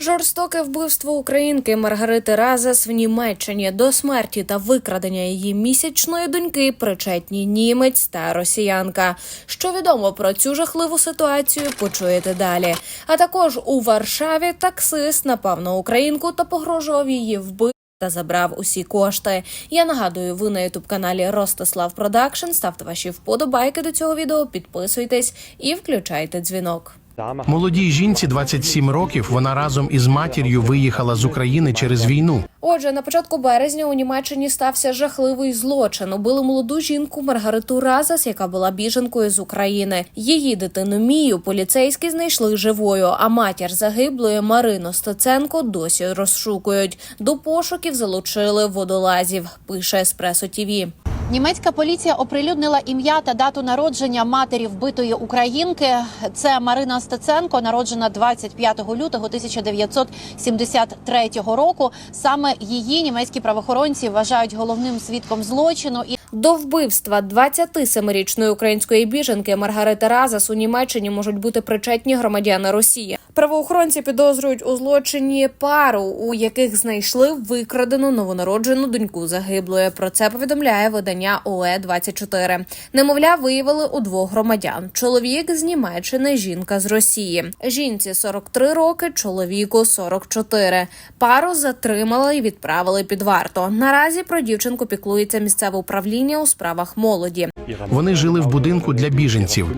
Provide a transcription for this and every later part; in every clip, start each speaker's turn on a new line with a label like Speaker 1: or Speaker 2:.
Speaker 1: Жорстоке вбивство українки Маргарити Разас в Німеччині до смерті та викрадення її місячної доньки причетні німець та росіянка. Що відомо про цю жахливу ситуацію, почуєте далі. А також у Варшаві таксист напав на українку та погрожував її вбити. Та забрав усі кошти. Я нагадую, ви на ютуб каналі Ростислав Продакшн. Ставте ваші вподобайки до цього відео, підписуйтесь і включайте дзвінок.
Speaker 2: Молодій жінці 27 років. Вона разом із матір'ю виїхала з України через війну.
Speaker 1: Отже, на початку березня у Німеччині стався жахливий злочин. Убили молоду жінку Маргариту Разас, яка була біженкою з України. Її дитину Мію поліцейські знайшли живою. А матір загиблої Марину Стеценко досі розшукують. До пошуків залучили водолазів. Пише Еспресо Тіві.
Speaker 3: Німецька поліція оприлюднила ім'я та дату народження матері вбитої українки. Це Марина Стеценко, народжена 25 лютого 1973 року. Саме її німецькі правоохоронці вважають головним свідком злочину.
Speaker 1: До вбивства 27-річної української біженки Маргарити Разас у Німеччині можуть бути причетні громадяни Росії. Правоохоронці підозрюють у злочині пару, у яких знайшли викрадену новонароджену доньку загиблої. Про це повідомляє видання ОЕ 24 Немовля виявили у двох громадян: чоловік з Німеччини, жінка з Росії. Жінці 43 роки, чоловіку 44. Пару затримали і відправили під варту. Наразі про дівчинку піклується місцеве управління у справах молоді.
Speaker 2: Вони жили в будинку для біженців.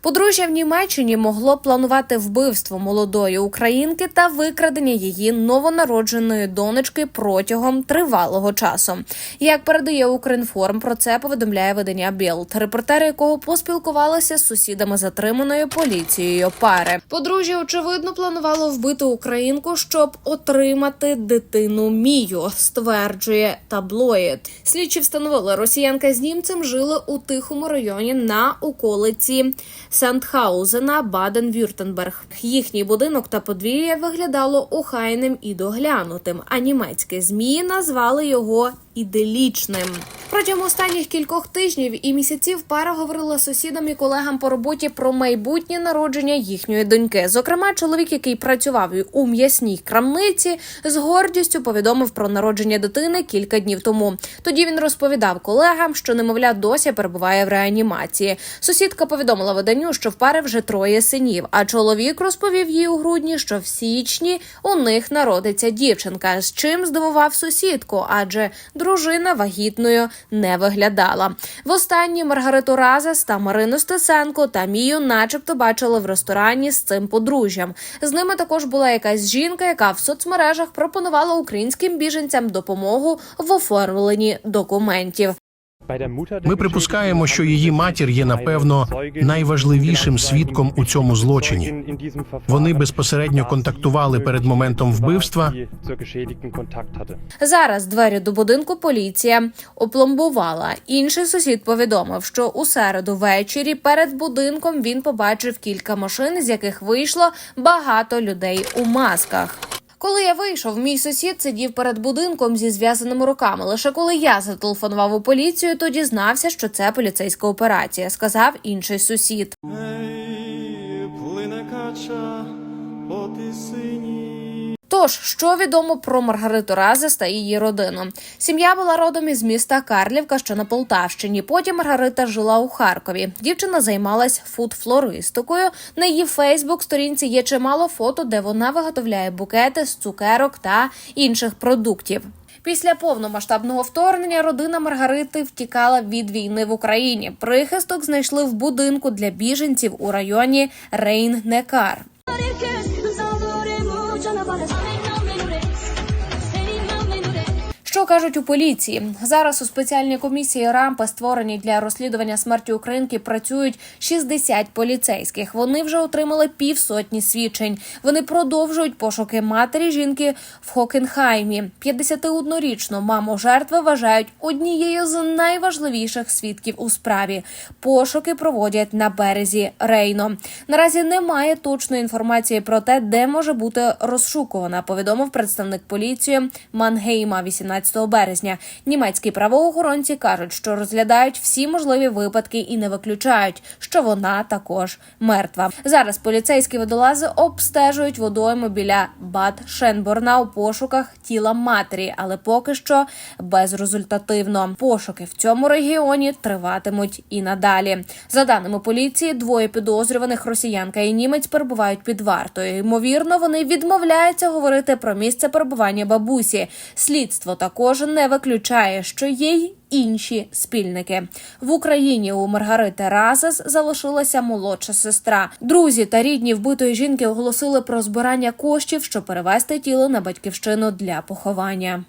Speaker 1: Подружжя в Німеччині могло планувати вбивство молодої українки та викрадення її новонародженої донечки протягом тривалого часу. Як передає Укрінформ, про це повідомляє видання Білд, репортери якого поспілкувалися з сусідами затриманої поліцією пари. Подружжя очевидно планувало вбити українку, щоб отримати дитину Мію, стверджує таблоїд. Слідчі встановили, росіянка з німцем жили у тихому районі на околиці Сандхаузена, Баден-Вюртенберг. Їхній будинок та подвір'я виглядало охайним і доглянутим. А німецькі змі назвали його іделічним. Протягом останніх кількох тижнів і місяців пара говорила сусідам і колегам по роботі про майбутнє народження їхньої доньки. Зокрема, чоловік, який працював у м'ясній крамниці, з гордістю повідомив про народження дитини кілька днів тому. Тоді він розповідав колегам, що немовля досі перебуває в реанімації. Сусідка повідомила виданню, що в пари вже троє синів. А чоловік розповів їй у грудні, що в січні у них народиться дівчинка, з чим здивував сусідку, адже дружина вагітною не виглядала. Востаннє Маргариту Разес та Марину Стеценко та Мію, начебто, бачили в ресторані з цим подружжям. З ними також була якась жінка, яка в соцмережах пропонувала українським біженцям допомогу в оформленні документів.
Speaker 2: Ми припускаємо, що її матір є напевно найважливішим свідком у цьому злочині. Вони безпосередньо контактували перед моментом вбивства.
Speaker 1: Зараз двері до будинку поліція опломбувала. Інший сусід повідомив, що у середу ввечері перед будинком він побачив кілька машин, з яких вийшло багато людей у масках. Коли я вийшов, мій сусід сидів перед будинком зі зв'язаними руками. Лише коли я зателефонував у поліцію, то дізнався, що це поліцейська операція, сказав інший сусід.
Speaker 4: Ей, плине кача по тисині.
Speaker 1: Тож, що відомо про Маргариту Разес та її родину? Сім'я була родом із міста Карлівка, що на Полтавщині. Потім Маргарита жила у Харкові. Дівчина займалась фуд-флористикою. На її Фейсбук-сторінці є чимало фото, де вона виготовляє букети з цукерок та інших продуктів. Після повномасштабного вторгнення родина Маргарити втікала від війни в Україні. Прихисток знайшли в будинку для біженців у районі Рейн-Некар. honest. Що кажуть у поліції? Зараз у спеціальній комісії рампи, створеній для розслідування смерті українки, працюють 60 поліцейських. Вони вже отримали півсотні свідчень. Вони продовжують пошуки матері жінки в Хокенхаймі. 51-річну маму жертви вважають однією з найважливіших свідків у справі. Пошуки проводять на березі Рейно. Наразі немає точної інформації про те, де може бути розшукувана. Повідомив представник поліції Мангейма 18 17 березня. Німецькі правоохоронці кажуть, що розглядають всі можливі випадки і не виключають, що вона також мертва. Зараз поліцейські водолази обстежують водойми біля Бад Шенборна у пошуках тіла матері, але поки що безрезультативно. Пошуки в цьому регіоні триватимуть і надалі. За даними поліції, двоє підозрюваних росіянка і німець перебувають під вартою. Ймовірно, вони відмовляються говорити про місце перебування бабусі. Слідство також не виключає, що є й інші спільники в Україні. У Маргарити Разас залишилася молодша сестра. Друзі та рідні вбитої жінки оголосили про збирання коштів, щоб перевести тіло на батьківщину для поховання.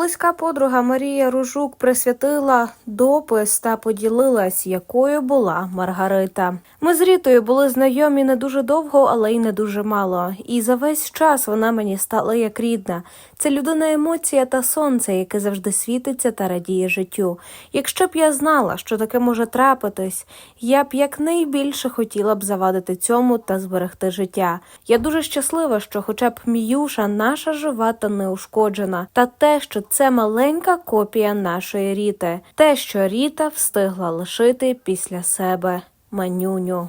Speaker 1: Близька подруга Марія Ружук присвятила допис та поділилась, якою була Маргарита. Ми з Рітою були знайомі не дуже довго, але й не дуже мало. І за весь час вона мені стала як рідна. Це людина емоція та сонце, яке завжди світиться та радіє життю. Якщо б я знала, що таке може трапитись, я б якнайбільше хотіла б завадити цьому та зберегти життя. Я дуже щаслива, що хоча б Міюша наша жива та неушкоджена, та те, що це маленька копія нашої Ріти, те, що Ріта встигла лишити після себе манюню.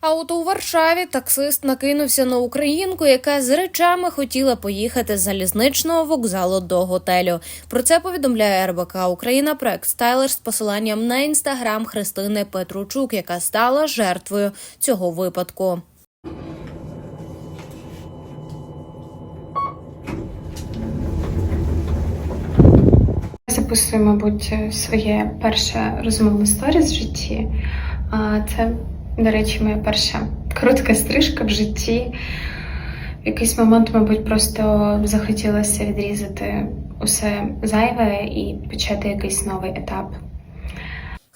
Speaker 1: А от у Варшаві таксист накинувся на українку, яка з речами хотіла поїхати з залізничного вокзалу до готелю. Про це повідомляє РБК Україна. Проект Стайлер з посиланням на інстаграм Христини Петручук, яка стала жертвою цього випадку.
Speaker 5: Записую, мабуть, своє перше розмовне сторіс в житті. Це, до речі, моя перша коротка стрижка в житті. В якийсь момент, мабуть, просто захотілося відрізати усе зайве і почати якийсь новий етап.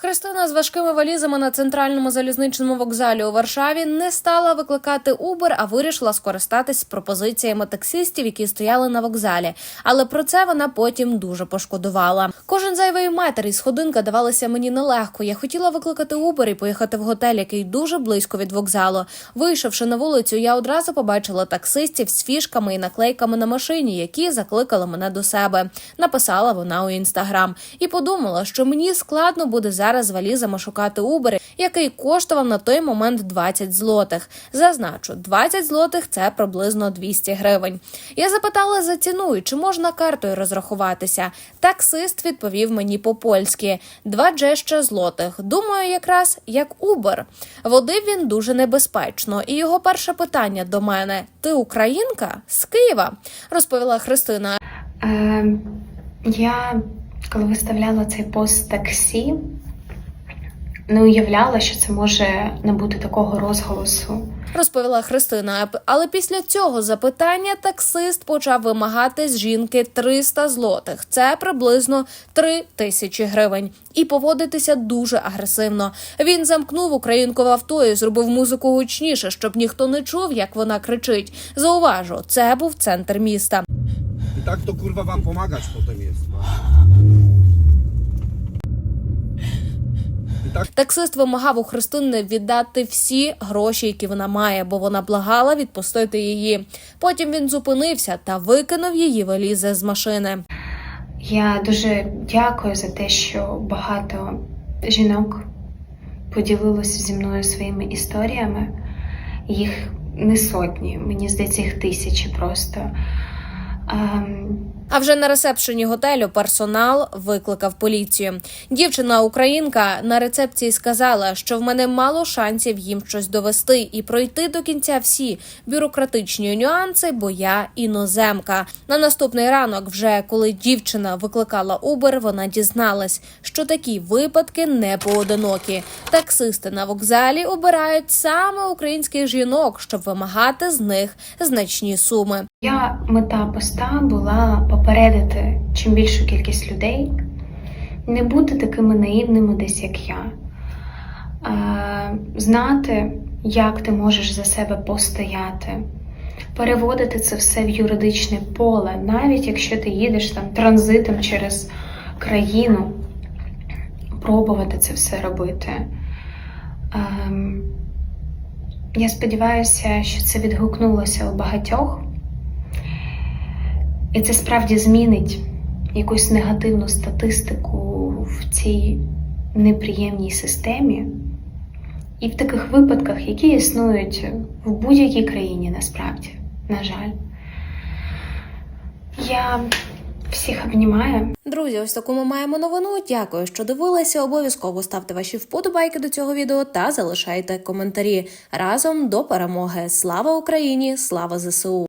Speaker 1: Христина з важкими валізами на центральному залізничному вокзалі у Варшаві не стала викликати Uber, а вирішила скористатись пропозиціями таксистів, які стояли на вокзалі. Але про це вона потім дуже пошкодувала. Кожен зайвий метр і сходинка давалися мені нелегко. Я хотіла викликати Uber і поїхати в готель, який дуже близько від вокзалу. Вийшовши на вулицю, я одразу побачила таксистів з фішками і наклейками на машині, які закликали мене до себе. Написала вона у інстаграм і подумала, що мені складно буде зараз з валізами шукати Uber, який коштував на той момент 20 злотих. Зазначу, 20 злотих це приблизно 200 гривень. Я запитала за ціну, і чи можна картою розрахуватися. Таксист відповів мені по-польськи: 20 злотих. Думаю, якраз як Uber. Водив він дуже небезпечно, і його перше питання до мене: Ти українка з Києва? розповіла Христина.
Speaker 5: Е, я, коли виставляла цей пост таксі, не уявляла, що це може набути такого розголосу.
Speaker 1: Розповіла Христина. Але після цього запитання таксист почав вимагати з жінки 300 злотих. Це приблизно 3 тисячі гривень. І поводитися дуже агресивно. Він замкнув українку в авто і зробив музику гучніше, щоб ніхто не чув, як вона кричить. Зауважу, це був центр міста.
Speaker 6: I tak to kurwa wam pomagać potem jest.
Speaker 1: Таксист вимагав у Христини віддати всі гроші, які вона має, бо вона благала відпустити її. Потім він зупинився та викинув її валізи з машини.
Speaker 5: Я дуже дякую за те, що багато жінок поділилося зі мною своїми історіями. Їх не сотні, мені здається, їх тисячі просто. Ем,
Speaker 1: А вже на ресепшені готелю персонал викликав поліцію. Дівчина українка на рецепції сказала, що в мене мало шансів їм щось довести і пройти до кінця всі бюрократичні нюанси, бо я іноземка. На наступний ранок, вже коли дівчина викликала Uber, вона дізналась, що такі випадки не поодинокі. Таксисти на вокзалі обирають саме українських жінок, щоб вимагати з них значні суми.
Speaker 5: Я мета поста була попередити чим більшу кількість людей, не бути такими наївними десь як я, е, знати, як ти можеш за себе постояти, переводити це все в юридичне поле, навіть якщо ти їдеш там транзитом через країну, пробувати це все робити. Ем, я сподіваюся, що це відгукнулося у багатьох, і це справді змінить якусь негативну статистику в цій неприємній системі. І в таких випадках, які існують в будь-якій країні, насправді, на жаль. Я всіх обнімаю.
Speaker 1: Друзі, ось таку ми маємо новину. Дякую, що дивилися. Обов'язково ставте ваші вподобайки до цього відео та залишайте коментарі разом до перемоги. Слава Україні! Слава ЗСУ!